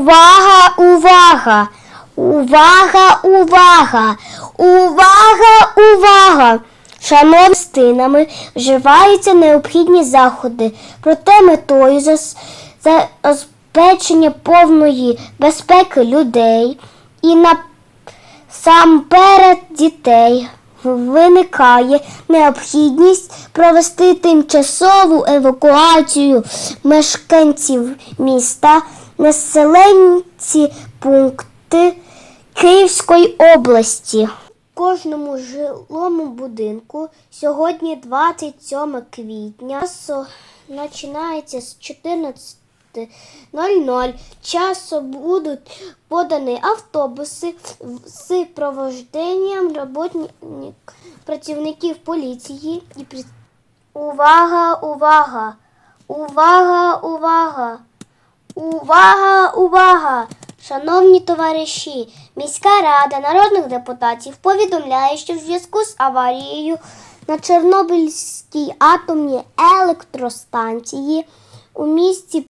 Увага, увага! Увага, увага! Увага, увага! Шановними стинами вживаються необхідні заходи, проте метою забезпечення повної безпеки людей і насамперед дітей виникає необхідність провести тимчасову евакуацію мешканців міста, населенці пункти Київської області. Кожному жилому будинку сьогодні 27 квітня. Починається з 14.00. Часу будуть подані автобуси з провожденням роботні- працівників поліції. І Увага, увага! Увага, увага! Увага, увага! Шановні товариші, міська рада народних депутатів повідомляє, що в зв'язку з аварією на Чорнобильській атомній електростанції у місті